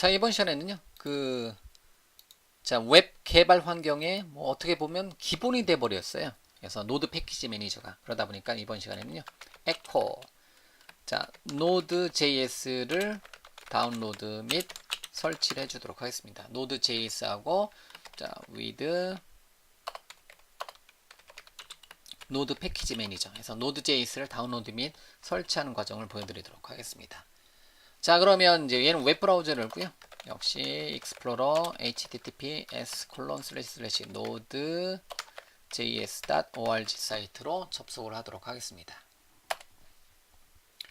자, 이번 시간에는요. 그 자, 웹 개발 환경에 뭐 어떻게 보면 기본이 돼 버렸어요. 그래서 노드 패키지 매니저가 그러다 보니까 이번 시간에는요. 에코 자, 노드 JS를 다운로드 및 설치를 해 주도록 하겠습니다. 노드 JS하고 자, with 노드 패키지 매니저 해서 노드 JS를 다운로드 및 설치하는 과정을 보여드리도록 하겠습니다. 자 그러면 이제 얘는 웹 브라우저를 열고요. 역시 익스플로러 https node js.org 사이트로 접속을 하도록 하겠습니다.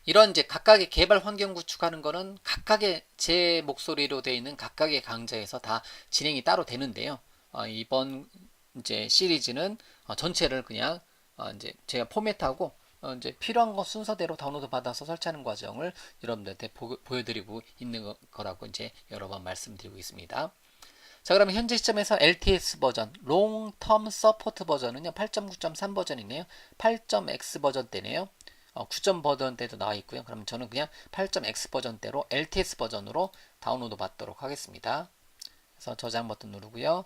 이런 이제 각각의 개발 환경 구축하는 거는 각각의 제 목소리로 되어 있는 각각의 강좌에서 다 진행이 따로 되는데요. 어, 이번 이제 시리즈는 어, 전체를 그냥 어, 이제 제가 포맷하고 어, 이제 필요한 거 순서대로 다운로드 받아서 설치하는 과정을 여러분들한테 보, 여드리고 있는 거, 거라고 이제 여러 번 말씀드리고 있습니다. 자, 그러면 현재 시점에서 LTS 버전, Long Term Support 버전은요, 8.9.3 버전이네요. 8.x 버전대네요. 어, 9점 버전대도 나와 있고요. 그럼 저는 그냥 8.x 버전대로 LTS 버전으로 다운로드 받도록 하겠습니다. 그래서 저장 버튼 누르고요.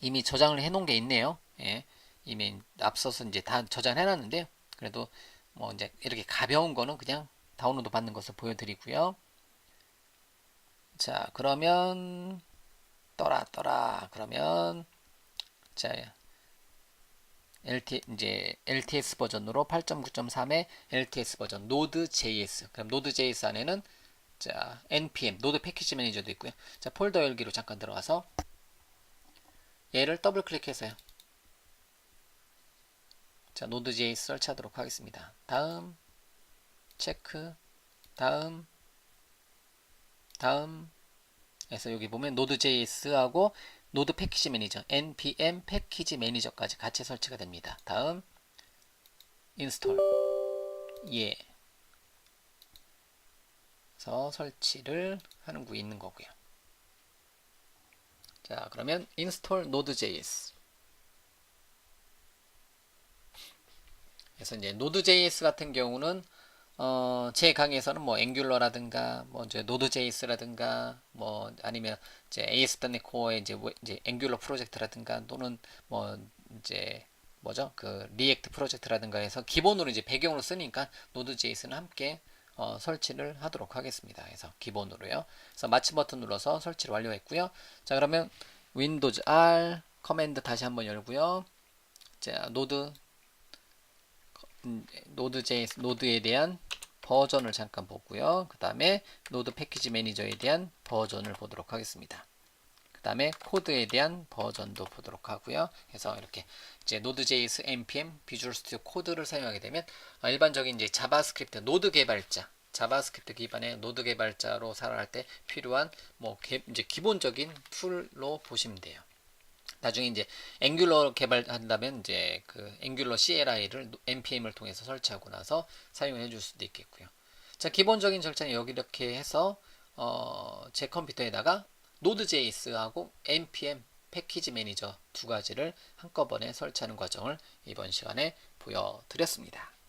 이미 저장을 해 놓은 게 있네요. 예. 이미 앞서서 이제 다 저장해 놨는데요. 그래도 뭐 이제 이렇게 가벼운 거는 그냥 다운로드 받는 것을 보여드리고요. 자, 그러면 떠라 떠라 그러면 자 LT 이제 LTS 버전으로 8.9.3의 LTS 버전 노드 JS 그럼 노드 JS 안에는 자 npm 노드 패키지 매니저도 있고요. 자 폴더 열기로 잠깐 들어가서 얘를 더블 클릭해서요. 자, 노드.js 설치하도록 하겠습니다. 다음, 체크, 다음, 다음, 해서 여기 보면 노드.js하고 노드 패키지 매니저, npm 패키지 매니저까지 같이 설치가 됩니다. 다음, 인스톨, 예. 그래서 설치를 하는 구 있는 거고요. 자, 그러면 인스톨 노드.js 그래서 이제 노드.js 같은 경우는 어, 제 강의에서는 뭐 앵귤러라든가 뭐 이제 노드.js라든가 뭐 아니면 이제 AS.NET 코어의 이제 뭐 이제 앵귤러 프로젝트라든가 또는 뭐 이제 뭐죠 그 리액트 프로젝트라든가 해서 기본으로 이제 배경으로 쓰니까 노드.js는 함께 어, 설치를 하도록 하겠습니다. 그래서 기본으로요. 그래서 마치 버튼 눌러서 설치를 완료했고요. 자 그러면 윈도우 R 커맨드 다시 한번 열고요. 자 노드 노드.js 노드에 대한 버전을 잠깐 보고요. 그 다음에 노드 패키지 매니저에 대한 버전을 보도록 하겠습니다. 그 다음에 코드에 대한 버전도 보도록 하고요. 그래서 이렇게 이제 노드.js npm 비주얼 스튜디오 코드를 사용하게 되면 일반적인 이제 자바스크립트 노드 개발자 자바스크립트 기반의 노드 개발자로 살아갈 때 필요한 뭐 개, 이제 기본적인 툴로 보시면 돼요. 나중에 이제 앵귤러 개발한다면 이제 그 앵귤러 CLI를 npm을 통해서 설치하고 나서 사용해 줄 수도 있겠고요. 자, 기본적인 절차는 여기 이렇게 해서 어, 제 컴퓨터에다가 노드.js하고 npm 패키지 매니저 두 가지를 한꺼번에 설치하는 과정을 이번 시간에 보여드렸습니다.